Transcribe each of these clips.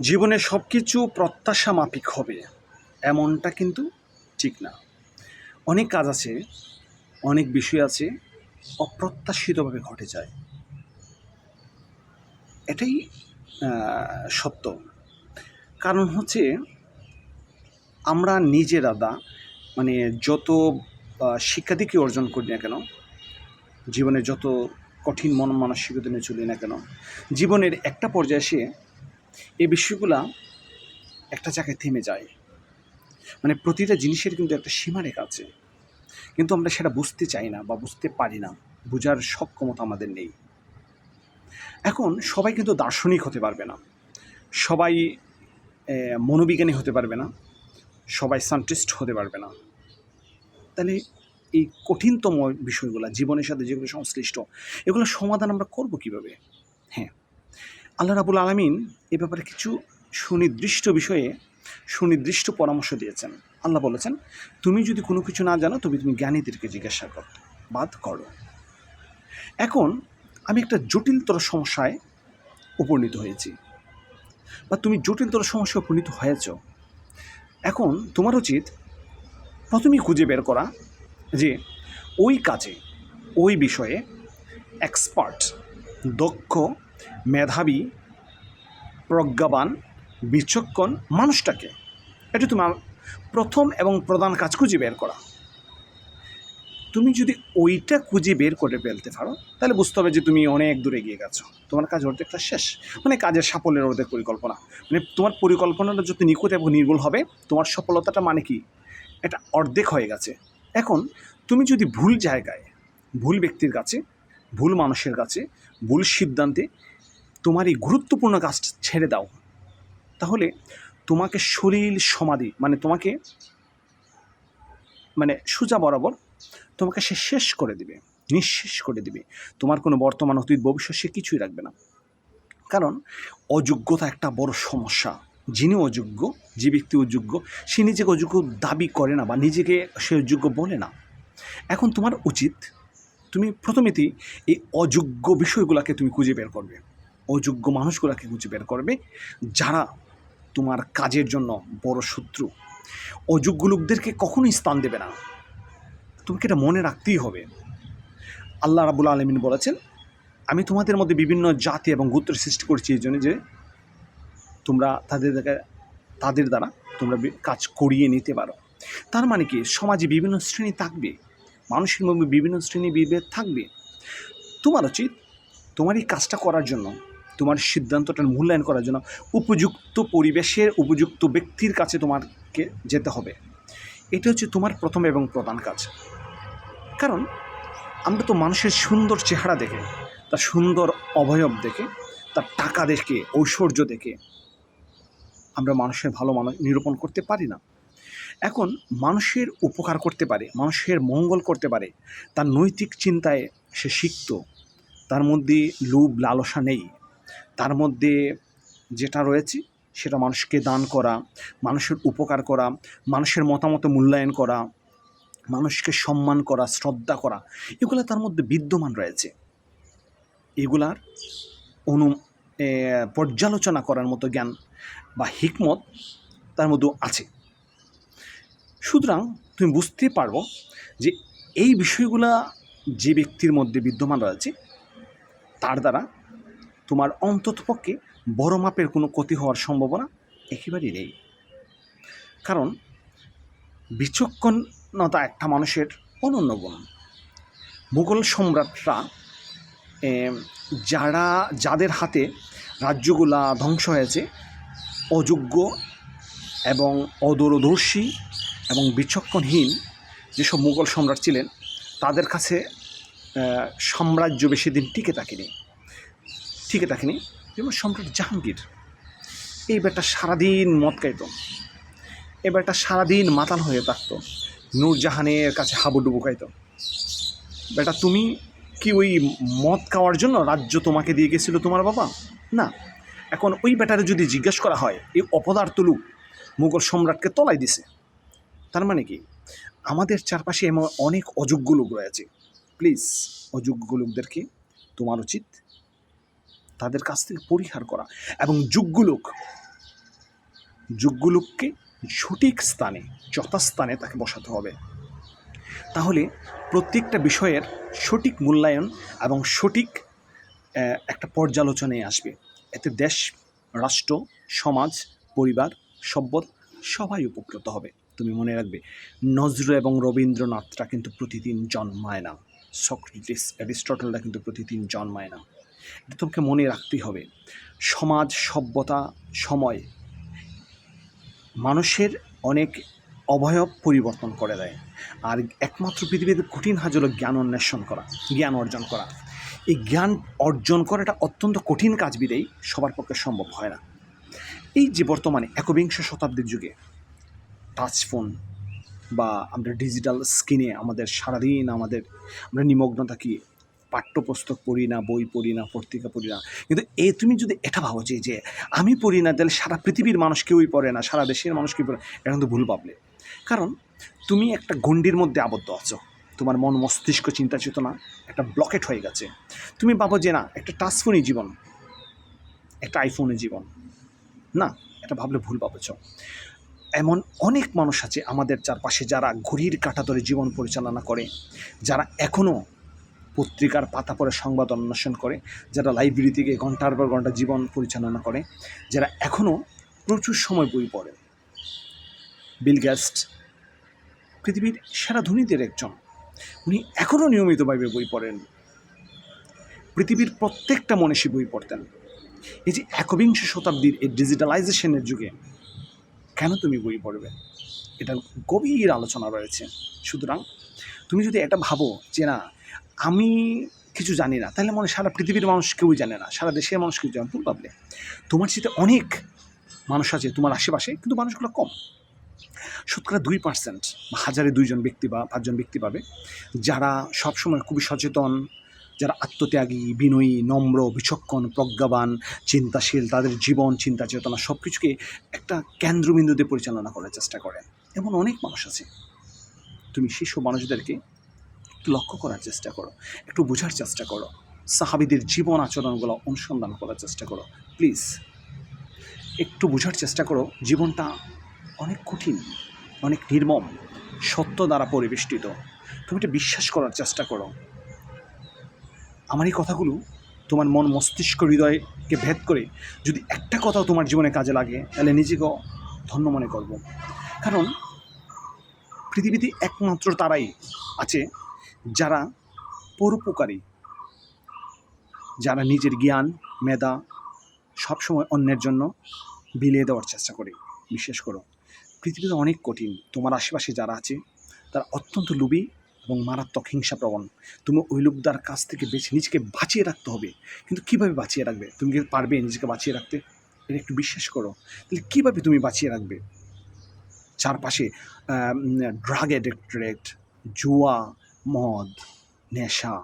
জীবনে সব কিছু প্রত্যাশা মাফিক হবে এমনটা কিন্তু ঠিক না। অনেক কাজ আছে অনেক বিষয় আছে অপ্রত্যাশিতভাবে ঘটে যায়। এটাই সত্য। কারণ হচ্ছে আমরা নিজেরা দা মানে যত আহ, শিক্ষা দিকে অর্জন করি না কেন জীবনে যত কঠিন মন মানসিকতা নিয়ে চলি না কেন জীবনের একটা পর্যায়ে এসে এই বিষয়গুলা একটা জায়গায় থেমে যায়। মানে প্রতিটা জিনিসের কিন্তু একটা সীমারেখা আছে। কিন্তু আমরা সেটা বুঝতে চাই না বা বুঝতে পারি না। বোঝার সক্ষমতা আমাদের নেই। এখন সবাই কিন্তু দার্শনিক হতে পারবে না। সবাই মনোবিজ্ঞানী হতে পারবে না। সবাই সায়েন্টিস্ট হতে পারবে না। তাহলে এই কঠিনতম বিষয়গুলো, জীবনের সাথে যেগুলো সংশ্লিষ্ট এগুলো সমাধান আমরা করব কীভাবে? হ্যাঁ। আল্লাহ রাবুল আলমিন এ ব্যাপারে কিছু সুনির্দিষ্ট বিষয়ে সুনির্দিষ্ট পরামর্শ দিয়েছেন। আল্লাহ বলেছেন, তুমি যদি কোনো কিছু না জানো, তবে তুমি জ্ঞানীদেরকে জিজ্ঞাসা করো, বাদ করো। এখন আমি একটা জটিলতর সমস্যায় উপনীত হয়েছি। বা তুমি জটিলতর সমস্যায় উপনীত হয়েছ। এখন তোমার উচিত প্রথমেই খুঁজে বের করা যে ওই কাজে, ওই বিষয়ে এক্সপার্ট দক্ষ মেধাবী, প্রজ্ঞাবান, বিচক্ষণ মানুষটাকে। এটা তোমার প্রথম এবং প্রধান কাজ খুঁজে বের করা। তুমি যদি ওইটা খুঁজে বের করে ফেলতে পারো, তাহলে বুঝতে হবে যে তুমি অনেক দূরে গিয়ে গেছো। তোমার কাজ অর্ধেকটা শেষ। মানে কাজের সাফল্যের অর্ধেক পরিকল্পনা। মানে তোমার পরিকল্পনাটা যত নিখুঁত এবং নির্ভুল হবে, তোমার সফলতাটা মানে কি? এটা অর্ধেক হয়ে গেছে। এখন তুমি যদি ভুল জায়গায়, ভুল ব্যক্তির কাছে, ভুল মানুষের কাছে, ভুল সিদ্ধান্তে তোমার এই গুরুত্বপূর্ণ কাজটা ছেড়ে দাও। তাহলে তোমাকে শরীর সমাধি মানে তোমাকে মানে সোজা বরাবর তোমাকে সে শেষ করে দিবে, নিঃশেষ করে দিবে। তোমার কোনো বর্তমান অতীত, ভবিষ্যৎ সে কিছুই রাখবে না। কারণ অযোগ্যতা একটা বড় সমস্যা। যিনি অযোগ্য, যে ব্যক্তি অযোগ্য, সে নিজেকে অযোগ্য দাবি করে না বা নিজেকে সে অযোগ্য বলে না। এখন তোমার উচিত, তুমি প্রথমেতেই এই অযোগ্য বিষয়গুলোকে তুমি খুঁজে বের করবে। অযোগ্য মানুষগুলোকে খুঁজে বের করবে, যারা তোমার কাজের জন্য বড় শত্রু। অযোগ্য লোকদেরকে কখনোই স্থান দেবে না। তোমাকে এটা মনে রাখতেই হবে। আল্লাহ রাবুল আলমিন বলেছেন, আমি তোমাদের মধ্যে বিভিন্ন জাতি এবং গোত্রের সৃষ্টি করছি এই জন্য যে তোমরা তাদের তাদের দ্বারা তোমরা কাজ করিয়ে নিতে পারো। তার মানে কি, সমাজে বিভিন্ন শ্রেণি থাকবে, মানুষের মধ্যে বিভিন্ন শ্রেণি বিভেদ থাকবে। তোমার উচিত তোমার এই কাজটা করার জন্য তোমার সিদ্ধান্তটার মূল্যায়ন করার জন্য উপযুক্ত পরিবেশের উপযুক্ত ব্যক্তির কাছে তোমাকে যেতে হবে। এটা হচ্ছে তোমার প্রথম এবং প্রধান কাজ। কারণ আমরা তো মানুষের সুন্দর চেহারা দেখে, তার সুন্দর অবয়ব দেখে, তার টাকা দেখে, ঐশ্বর্য দেখে আমরা মানুষের ভালো মানুষ নিরূপণ করতে পারি না। এখন মানুষের উপকার করতে পারে, মানুষের মঙ্গল করতে পারে, তার নৈতিক চিন্তায় সে শিখত তার মধ্যে লোভ, লালসা নেই। তার মধ্যে যেটা রয়েছে, সেটা মানুষকে দান করা, মানুষের উপকার করা, মানুষের মতামত মূল্যায়ন করা, মানুষকে সম্মান করা, শ্রদ্ধা করা, এগুলো তার মধ্যে বিদ্যমান রয়েছে। এগুলার অনু পর্যালোচনা করার মতো জ্ঞান বা হিকমত তার মধ্যে আছে। সুতরাং তুমি বুঝতে পারব যে এই বিষয়গুলা যে ব্যক্তির মধ্যে বিদ্যমান রয়েছে, তার দ্বারা তোমার অন্ততপক্ষে বড় মাপের কোনো ক্ষতি হওয়ার সম্ভাবনা একেবারেই নেই। কারণ বিচক্ষণতা একটা মানুষের অনন্য গুণ। মুঘল সম্রাটরা যারা, যাদের হাতে রাজ্যগুলা ধ্বংস হয়েছে, অযোগ্য এবং অদূরদর্শী এবং বিচক্ষণহীন যেসব মুঘল সম্রাট ছিলেন, তাদের কাছে সাম্রাজ্য বেশি দিন টিকে থাকেনি। টিকে থাকেনি যেমন সম্রাট জাহাঙ্গীর এই বেটা সারাদিন মদ খাইত। এই বেটা সারাদিন মাতাল হয়ে থাকতো, নূরজাহানের কাছে হাবুডুবু খাইতো। বেটা, তুমি কি ওই মদ খাওয়ার জন্য রাজ্য তোমাকে দিয়ে গেছিল তোমার বাবা? না। এখন ওই বেটারে যদি জিজ্ঞেস করা হয়, এই অপদার্থ লোক মুঘল সম্রাটকে তলাই দিছে। তার মানে কি? আমাদের চারপাশে এমন অনেক অযোগ্য লোক রয়েছে। প্লিজ, অযোগ্য লোকদেরকে তোমার উচিত? তাদের কাছ থেকে পরিহার করা এবং যোগ্য লোক সঠিক স্থানে, যথাস্থানে তাকে বসাতে হবে। তাহলে প্রত্যেকটা বিষয়ের সঠিক মূল্যায়ন এবং সঠিক একটা পর্যালোচনায় আসবে। এতে দেশ, রাষ্ট্র, সমাজ, পরিবার সভ্যত সবাই উপকৃত হবে। তুমি মনে রাখবে নজরুল এবং রবীন্দ্রনাথরা কিন্তু প্রতিদিন জন্মায় না। সক্রেটিস অ্যারিস্টটলরা কিন্তু প্রতিদিন জন্মায় না। তোমাকে মনে রাখতেই হবে। সমাজ, সভ্যতা, সময় মানুষের অনেক অবয়ব পরিবর্তন করে দেয়। আর একমাত্র পৃথিবীতে কঠিন হাজ হলো জ্ঞান অন্বেষণ করা, জ্ঞান অর্জন করা। এই জ্ঞান অর্জন করাটা অত্যন্ত কঠিন কাজ বিদেই সবার পক্ষে সম্ভব হয় না। এই যে বর্তমানে একবিংশ শতাব্দীর যুগে টাচ ফোন বা আমরা ডিজিটাল স্ক্রিনে আমাদের সারাদিন আমাদের আমরা নিমগ্ন থাকি পাঠ্যপুস্তক পড়ি না, বই পড়ি না, পত্রিকা পড়ি না। কিন্তু এ তুমি যদি এটা ভাবো যে যে আমি পড়ি না, তাহলে সারা পৃথিবীর মানুষ কেউই পড়ে না, সারা দেশের মানুষ কেউ পড়ে এটা কিন্তু ভুল ভাবলে। কারণ তুমি একটা গণ্ডির মধ্যে আবদ্ধ আছো। তোমার মন মস্তিষ্ক চিন্তা চেতনা একটা ব্লকেট হয়ে গেছে। তুমি ভাবো যে, না, একটা টাচ ফোনই জীবন, একটা আইফোনের জীবন। না, এটা ভাবলে ভুল ভাবছ। এমন অনেক মানুষ আছে আমাদের চারপাশে যারা ঘড়ির কাঁটা ধরে জীবন পরিচালনা করে, যারা এখনও পত্রিকার পাতা পড়ে সংবাদ অন্বেষণ করে, যারা লাইব্রেরি থেকে ঘণ্টার পর ঘণ্টা জীবন পরিচালনা করে, যারা এখনও প্রচুর সময় বই পড়ে। বিল গ্যাস্ট পৃথিবীর সেরা ধনীদের একজন। উনি এখনও নিয়মিতভাবে বই পড়েন। পৃথিবীর প্রত্যেকটা মনীষী বই পড়তেন। এই যে একবিংশ শতাব্দীর এই ডিজিটালাইজেশনের যুগে, কেন তুমি বই পড়বে? এটা গভীর আলোচনা রয়েছে। সুতরাং তুমি যদি এটা ভাবো যে না আমি কিছু জানি না। তাহলে মনে সারা পৃথিবীর মানুষ কেউই জানে না। সারা দেশের মানুষ কেউ জানে ভুল ভাবলে। তোমার সাথে অনেক মানুষ আছে তোমার আশেপাশে, কিন্তু মানুষগুলো কম। শতকরা দুই পার্সেন্ট হাজারে দুইজন ব্যক্তি বা পাঁচজন ব্যক্তি পাবে, যারা সবসময় খুবই সচেতন, যারা আত্মত্যাগী, বিনয়ী, নম্র, বিচক্ষণ, প্রজ্ঞাবান, চিন্তাশীল, তাদের জীবন, চিন্তা, চেতনা সব কিছুকে একটা কেন্দ্রবিন্দুতে পরিচালনা করার চেষ্টা করেন এমন অনেক মানুষ আছে। তুমি শিশু মানুষদেরকে লক্ষ্য করার চেষ্টা করো, একটু বোঝার চেষ্টা করো, সাহাবিদের জীবন আচরণগুলো অনুসন্ধান করার চেষ্টা করো প্লিজ একটু বোঝার চেষ্টা করো, জীবনটা অনেক কঠিন, অনেক নির্মম, সত্য দ্বারা পরিবেষ্টিত। তুমি এটা বিশ্বাস করার চেষ্টা করো। আমার এই কথাগুলো তোমার মন মস্তিষ্ক হৃদয়কে ভেদ করে যদি একটা কথাও তোমার জীবনে কাজে লাগে, তাহলে নিজেকেও ধন্য মনে করব। কারণ পৃথিবীতে একমাত্র তারাই আছে যারা পরোপকারী, যারা নিজের জ্ঞান, মেধা সবসময় অন্যের জন্য বিলিয়ে দেওয়ার চেষ্টা করে বিশ্বাস করো। পৃথিবীতে অনেক কঠিন। তোমার আশেপাশে যারা আছে, তারা অত্যন্ত লোভী এবং মারাত্মক হিংসাপ্রবণ। তুমি ওই লোকদার কাছ থেকে বেছে নিজেকে বাঁচিয়ে রাখতে হবে। কিন্তু কীভাবে বাঁচিয়ে রাখবে? তুমি কি পারবে নিজেকে বাঁচিয়ে রাখতে? এটা একটু বিশ্বাস করো। তাহলে কীভাবে তুমি বাঁচিয়ে রাখবে? চারপাশে ড্রাগ অ্যাডিক্টেড জুয়া মদ, নেশা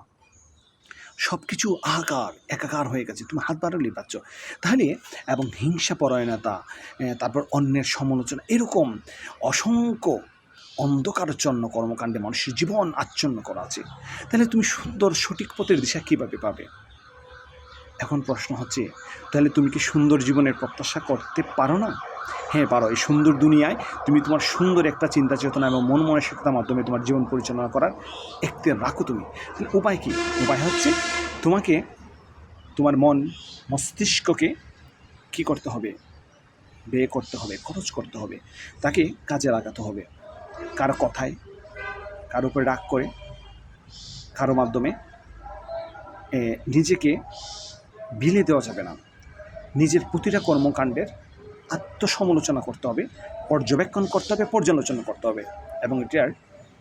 সব কিছু আকার একাকার হয়ে গেছে। তুমি হাত বাড়ালেই পাচ্ছ তাহলে, এবং হিংসা পরায়ণতা তারপর অন্যের সমালোচনা, এরকম অসংখ্য অন্ধকারচ্ছন্ন কর্মকাণ্ডে মানুষের জীবন আচ্ছন্ন করা আছে। তাহলে তুমি সুন্দর সঠিক পথের দিশা কীভাবে পাবে? এখন প্রশ্ন হচ্ছে, তাহলে তুমি কি সুন্দর জীবনের প্রত্যাশা করতে পারো না? হ্যাঁ পারো, এই সুন্দর দুনিয়ায় তুমি তোমার সুন্দর একটা চিন্তা চেতনা এবং মন মনে মানসিকতার মাধ্যমে তোমার জীবন পরিচালনা করার একটি রাখো তুমি। উপায় কী? উপায় হচ্ছে তোমাকে, তোমার মন মস্তিষ্ককে কি করতে হবে? ব্যয় করতে হবে, খরচ করতে হবে, তাকে কাজে লাগাতে হবে। কারও কথায়, কারও উপরে রাগ করে, কারও মাধ্যমে নিজেকে বিলে দেওয়া যাবে না। নিজের প্রতিটা কর্মকাণ্ডের আত্মসমালোচনা করতে হবে পর্যবেক্ষণ করতে হবে পর্যালোচনা করতে হবে এবং এটার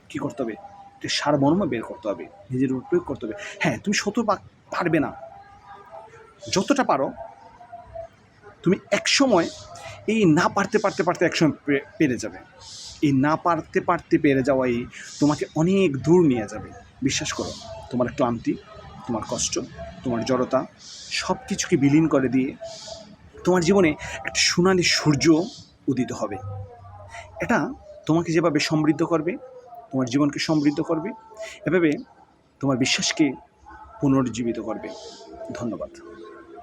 কী করতে হবে? এটার সারমর্ম বের করতে হবে, নিজের উপর প্রয়োগ করতে হবে। হ্যাঁ তুমি শত পারবে না। যতটা পারো, তুমি একসময় এই না পারতে পারতে পারতে একসময় পেরে যাবে। এই না পারতে পারতে পেরে যাওয়াই তোমাকে অনেক দূর নিয়ে যাবে। বিশ্বাস করো, তোমার ক্লান্তি, তোমার কষ্ট, তোমার জড়তা সব কিছুকে বিলীন করে দিয়ে তোমার জীবনে একটা সোনালি সূর্য উদিত হবে। এটা তোমাকে যেভাবে সমৃদ্ধ করবে, তোমার জীবনকে সমৃদ্ধ করবে, এভাবে তোমার বিশ্বাসকে পুনর্জীবিত করবে। ধন্যবাদ।